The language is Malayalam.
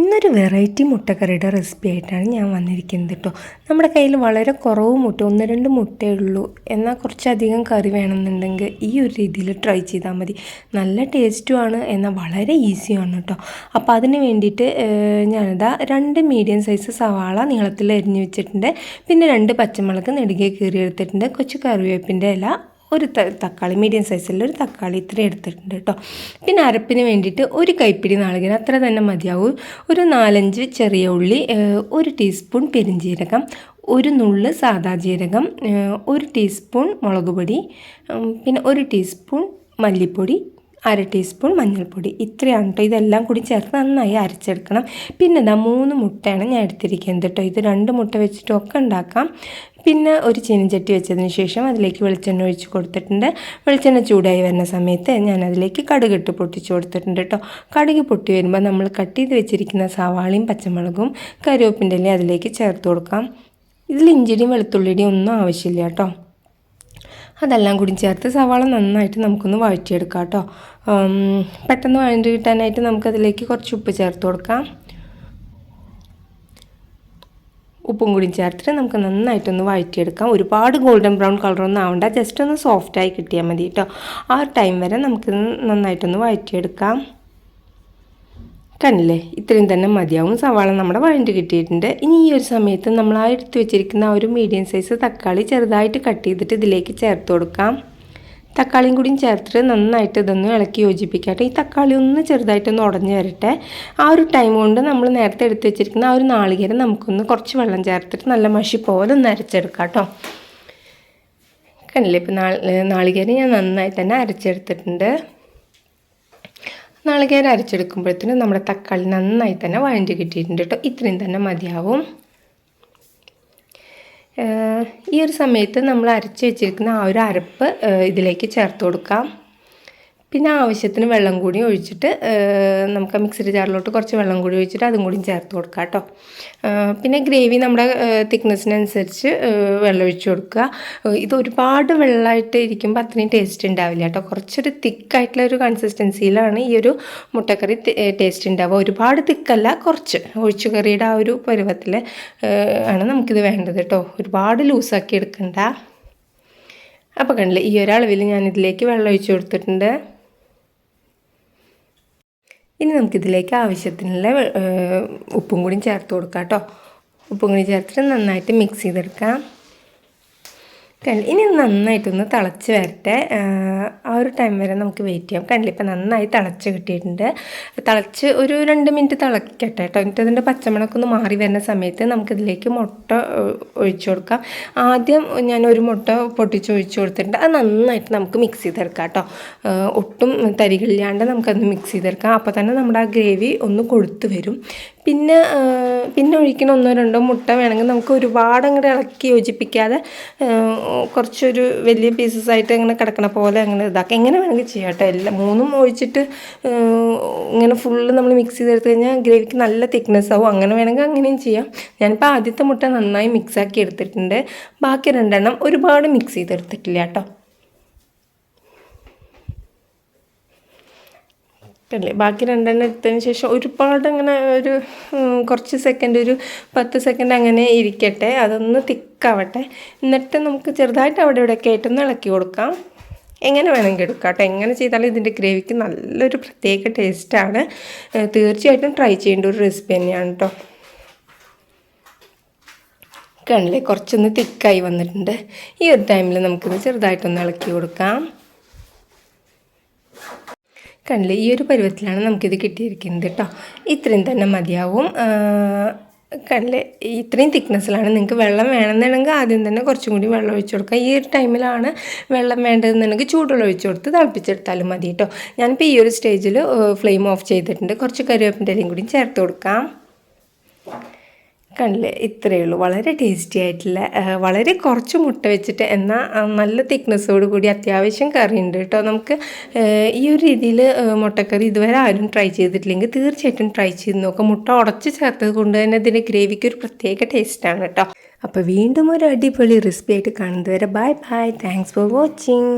ഇന്നൊരു വെറൈറ്റി മുട്ടക്കറിയുടെ റെസിപ്പി ആയിട്ടാണ് ഞാൻ വന്നിരിക്കുന്നത് കേട്ടോ നമ്മുടെ കയ്യിൽ വളരെ കുറവ് മുട്ട ഒന്ന് രണ്ട് മുട്ടയേ ഉള്ളൂ. എന്നാൽ കുറച്ചധികം കറി വേണമെന്നുണ്ടെങ്കിൽ ഈ ഒരു രീതിയിൽ ട്രൈ ചെയ്താൽ മതി. നല്ല ടേസ്റ്റുമാണ് എന്നാൽ വളരെ ഈസിയാണ് കേട്ടോ അപ്പോൾ അതിന് വേണ്ടിയിട്ട് ഞാനിതാ രണ്ട് മീഡിയം സൈസ് സവാള നീളത്തിൽ എരിഞ്ഞു വെച്ചിട്ടുണ്ട്. പിന്നെ രണ്ട് പച്ചമുളക് നെടുകെ കീറിയെടുത്തിട്ടുണ്ട്. കൊച്ചു കറിവേപ്പിന്റെ ഇല ഒരു തക്കാളി മീഡിയം സൈസിലുള്ള ഒരു തക്കാളി ഇത്രയും എടുത്തിട്ടുണ്ട് കേട്ടോ. പിന്നെ അരപ്പിന് വേണ്ടിയിട്ട് ഒരു കൈപ്പിടി നാളികേരം അത്ര തന്നെ മതിയാവും. ഒരു നാലഞ്ച് ചെറിയ ഉള്ളി ഒരു ടീസ്പൂൺ പെരിഞ്ജീരകം ഒരു നുള്ള് സാദാ ജീരകം ഒരു ടീസ്പൂൺ മുളക് പൊടി പിന്നെ ഒരു ടീസ്പൂൺ മല്ലിപ്പൊടി അര ടീസ്പൂൺ മഞ്ഞൾപ്പൊടി. ഇത്രയാണ് കേട്ടോ ഇതെല്ലാം കൂടി ചേർത്ത് നന്നായി അരച്ചെടുക്കണം. പിന്നെ ഇതാ മൂന്ന് മുട്ടയാണ് ഞാൻ എടുത്തിരിക്കുന്നത് കേട്ടോ ഇത് രണ്ട് മുട്ട വെച്ചിട്ടൊക്കെ ഉണ്ടാക്കാം. പിന്നെ ഒരു ചീനച്ചട്ടി വെച്ചതിന് ശേഷം അതിലേക്ക് വെളിച്ചെണ്ണ ഒഴിച്ച് കൊടുത്തിട്ടുണ്ട്. വെളിച്ചെണ്ണ ചൂടായി വരുന്ന സമയത്ത് ഞാൻ അതിലേക്ക് കടുകിട്ട് പൊട്ടിച്ച് കൊടുത്തിട്ടുണ്ട് കേട്ടോ കടുക് പൊട്ടി വരുമ്പോൾ നമ്മൾ കട്ട് ചെയ്ത് വെച്ചിരിക്കുന്ന സവാളയും പച്ചമുളകും കറിവേപ്പിന്റെ അതിലേക്ക് ചേർത്ത് കൊടുക്കാം. ഇതിൽ ഇഞ്ചിടിയും വെളുത്തുള്ളിയുടെയും ഒന്നും ആവശ്യമില്ല കേട്ടോ അതെല്ലാം കൂടി ചേർത്ത് സവാള നന്നായിട്ട് നമുക്കൊന്ന് വഴറ്റിയെടുക്കാം കേട്ടോ. പെട്ടെന്ന് വഴണ്ടി കിട്ടാനായിട്ട് നമുക്കതിലേക്ക് കുറച്ച് ഉപ്പ് ചേർത്ത് കൊടുക്കാം. ഉപ്പും കൂടി ചേർത്തിട്ട് നമുക്ക് നന്നായിട്ടൊന്ന് വഴറ്റിയെടുക്കാം. ഒരുപാട് ഗോൾഡൻ ബ്രൗൺ കളറൊന്നും ആവണ്ട ജസ്റ്റ് ഒന്ന് സോഫ്റ്റായി കിട്ടിയാൽ മതി കേട്ടോ. ആ ടൈം വരെ നമുക്ക് നന്നായിട്ടൊന്ന് വഴറ്റിയെടുക്കാം. കണ്ടില്ലേ? ഇത്രയും തന്നെ മതിയാവും സവാള നമ്മുടെ വഴണ്ടി കിട്ടിയിട്ടുണ്ട്. ഇനി ഈ ഒരു സമയത്ത് നമ്മൾ ആ എടുത്ത് വെച്ചിരിക്കുന്ന ആ ഒരു മീഡിയം സൈസ് തക്കാളി ചെറുതായിട്ട് കട്ട് ചെയ്തിട്ട് ഇതിലേക്ക് ചേർത്ത് കൊടുക്കാം. തക്കാളിയും കൂടിയും ചേർത്തിട്ട് നന്നായിട്ട് ഇതൊന്ന് ഇളക്കി യോജിപ്പിക്കട്ടെ. ഈ തക്കാളി ഒന്ന് ചെറുതായിട്ടൊന്ന് ഉടഞ്ഞു വരട്ടെ. ആ ഒരു ടൈം കൊണ്ട് നമ്മൾ നേരത്തെ എടുത്ത് വെച്ചിരിക്കുന്ന ആ ഒരു നാളികേരം നമുക്കൊന്ന് കുറച്ച് വെള്ളം ചേർത്തിട്ട് നല്ല മഷി പോലെ ഒന്ന് അരച്ചെടുക്കാം കേട്ടോ കണ്ടില്ലേ? ഇപ്പം നാളികേരം ഞാൻ നന്നായിട്ട് തന്നെ അരച്ചെടുത്തിട്ടുണ്ട്. നാളികേരം അരച്ചെടുക്കുമ്പോഴത്തേനും നമ്മുടെ തക്കാളി നന്നായി തന്നെ വഴണ്ടി കിട്ടിയിട്ടുണ്ട് കേട്ടോ. ഇത്രയും തന്നെ മതിയാവും. ഈ ഒരു സമയത്ത് നമ്മൾ അരച്ച് വെച്ചിരിക്കുന്ന ആ ഒരു അരപ്പ് ഇതിലേക്ക് ചേർത്ത് കൊടുക്കാം. പിന്നെ ആവശ്യത്തിന് വെള്ളം കൂടി ഒഴിച്ചിട്ട് നമുക്ക് മിക്സിയുടെ ജാറിലോട്ട് കുറച്ച് വെള്ളം കൂടി ഒഴിച്ചിട്ട് അതും കൂടി ചേർത്ത് കൊടുക്കുക കേട്ടോ. പിന്നെ ഗ്രേവി നമ്മുടെ തിക്നെസ്സിനനുസരിച്ച് വെള്ളം ഒഴിച്ച് കൊടുക്കുക. ഇത് ഒരുപാട് വെള്ളമായിട്ട് ഇരിക്കുമ്പോൾ അത്രയും ടേസ്റ്റ് ഉണ്ടാവില്ല കേട്ടോ. കുറച്ചൊരു തിക്കായിട്ടുള്ള ഒരു കൺസിസ്റ്റൻസിയിലാണ് ഈ ഒരു മുട്ടക്കറി ടേസ്റ്റ് ഉണ്ടാവുക. ഒരുപാട് തിക്കല്ല കുറച്ച്. ഒഴിച്ചുകറിയുടെ ആ ഒരു പരുവത്തിൽ ആണ് നമുക്കിത് വേണ്ടത് കേട്ടോ. ഒരുപാട് ലൂസാക്കി എടുക്കണ്ട. അപ്പോൾ കണ്ടില്ലേ ഈ ഒരളവിൽ ഞാനിതിലേക്ക് വെള്ളം ഒഴിച്ചു കൊടുത്തിട്ടുണ്ട്. ഇനി നമുക്കിതിലേക്ക് ആവശ്യത്തിനുള്ള ഉപ്പും കൂടി ചേർത്ത് കൊടുക്കാം കേട്ടോ. ഉപ്പും കൂടി ചേർത്തിട്ട് നന്നായിട്ട് മിക്സ് ചെയ്തെടുക്കാം. ഇനി നന്നായിട്ടൊന്ന് തിളച്ച് വരട്ടെ. ആ ഒരു ടൈം വരെ നമുക്ക് വെയിറ്റ് ചെയ്യാം. കണ്ടില്ല ഇപ്പം നന്നായി തിളച്ച് കിട്ടിയിട്ടുണ്ട്. തിളച്ച് ഒരു രണ്ട് മിനിറ്റ് തിളക്കട്ടെ കേട്ടോ. എന്നിട്ട് അതിന്റെ പച്ചമുളക് ഒന്ന് മാറി വരുന്ന സമയത്ത് നമുക്കിതിലേക്ക് മുട്ട ഒഴിച്ചു കൊടുക്കാം. ആദ്യം ഞാൻ ഒരു മുട്ട പൊട്ടിച്ച് ഒഴിച്ചു കൊടുത്തിട്ടുണ്ട്. അത് നന്നായിട്ട് നമുക്ക് മിക്സ് ചെയ്തെടുക്കാം കേട്ടോ. ഒട്ടും തരികളില്ലാണ്ട് നമുക്കത് മിക്സ് ചെയ്തെടുക്കാം. അപ്പോൾ തന്നെ നമ്മുടെ ആ ഗ്രേവി ഒന്ന് കൊഴുത്ത് വരും. പിന്നെ പിന്നെ ഒഴിക്കുന്ന ഒന്നോ രണ്ടോ മുട്ട വേണമെങ്കിൽ നമുക്ക് ഒരുപാട് അങ്ങോട്ട് ഇളക്കി യോജിപ്പിക്കാതെ കുറച്ചൊരു വലിയ പീസസ് ആയിട്ട് അങ്ങനെ കിടക്കണ പോലെ അങ്ങനെ ഇതാക്കാം. എങ്ങനെ വേണമെങ്കിൽ ചെയ്യാം കേട്ടോ. എല്ലാം മൂന്നും ഒഴിച്ചിട്ട് ഇങ്ങനെ ഫുള്ള് നമ്മൾ മിക്സ് ചെയ്തെടുത്ത് കഴിഞ്ഞാൽ ഗ്രേവിക്ക് നല്ല തിക്നെസ് ആവും. അങ്ങനെ വേണമെങ്കിൽ അങ്ങനെയും ചെയ്യാം. ഞാനിപ്പോൾ ആദ്യത്തെ മുട്ട നന്നായി മിക്സാക്കി എടുത്തിട്ടുണ്ട്. ബാക്കി രണ്ടെണ്ണം ഒരുപാട് മിക്സ് ചെയ്തെടുത്തിട്ടില്ല കേട്ടോ. അല്ലേ ബാക്കി രണ്ടെണ്ണം എടുത്തതിന് ശേഷം ഒരുപാട് അങ്ങനെ ഒരു കുറച്ച് സെക്കൻഡ് ഒരു പത്ത് സെക്കൻഡ് അങ്ങനെ ഇരിക്കട്ടെ. അതൊന്ന് തിക്കാവട്ടെ എന്നിട്ട് നമുക്ക് ചെറുതായിട്ട് അവിടെ ഇവിടെയൊക്കെ ആയിട്ടൊന്ന് ഇളക്കി കൊടുക്കാം. എങ്ങനെ വേണമെങ്കിൽ എടുക്കാം കേട്ടോ. എങ്ങനെ ചെയ്താലും ഇതിന്റെ ഗ്രേവിക്ക് നല്ലൊരു പ്രത്യേക ടേസ്റ്റാണ് തീർച്ചയായിട്ടും ട്രൈ ചെയ്യേണ്ട ഒരു റെസിപ്പി തന്നെയാണ് കേട്ടോ. കണ്ടില്ലേ? കുറച്ചൊന്ന് തിക്കായി വന്നിട്ടുണ്ട്. ഈ ഒരു ടൈമിൽ നമുക്കിത് ചെറുതായിട്ടൊന്ന് ഇളക്കി കൊടുക്കാം. കണ്ടില്ലേ ഈ ഒരു പരുവത്തിലാണ് നമുക്കിത് കിട്ടിയിരിക്കുന്നത് കേട്ടോ. ഇത്രയും തന്നെ മതിയാവും. കണ്ടില്ലേ ഇത്രയും തിക്നെസ്സിലാണ് നിങ്ങൾക്ക് വെള്ളം വേണമെന്നുണ്ടെങ്കിൽ ആദ്യം തന്നെ കുറച്ചും കൂടി വെള്ളം ഒഴിച്ചു കൊടുക്കുക ഈ ഒരു ടൈമിലാണ് വെള്ളം വേണ്ടതെന്നുണ്ടെങ്കിൽ ചൂടുവെള്ളം ഒഴിച്ചു കൊടുത്ത് തിളപ്പിച്ചെടുത്താലും മതി കേട്ടോ. ഞാനിപ്പോൾ ഈ ഒരു സ്റ്റേജിൽ ഫ്ലെയിം ഓഫ് ചെയ്തിട്ടുണ്ട്. കുറച്ച് കറിവേപ്പിന്റെ ഇലയും കൂടി ചേർത്ത് കൊടുക്കാം. കണ്ടില്ലേ ഇത്രയേ ഉള്ളൂ. വളരെ ടേസ്റ്റി ആയിട്ടുള്ള വളരെ കുറച്ച് മുട്ട വെച്ചിട്ട് എന്നാൽ നല്ല തിക്നെസ്സോട് കൂടി അത്യാവശ്യം കറി ഉണ്ട് കേട്ടോ. നമുക്ക് ഈ ഒരു രീതിയിൽ മുട്ടക്കറി ഇതുവരെ ആരും ട്രൈ ചെയ്തിട്ടില്ലെങ്കിൽ തീർച്ചയായിട്ടും ട്രൈ ചെയ്ത് നോക്കാം. മുട്ട ഉടച്ച് ചേർത്തത് കൊണ്ട് തന്നെ ഇതിന്റെ ഗ്രേവിക്ക് ഒരു പ്രത്യേക ടേസ്റ്റാണ് കേട്ടോ. അപ്പോൾ വീണ്ടും ഒരു അടിപൊളി റെസിപ്പി ആയിട്ട് കാണുന്നത് വരെ bye bye thanks for watching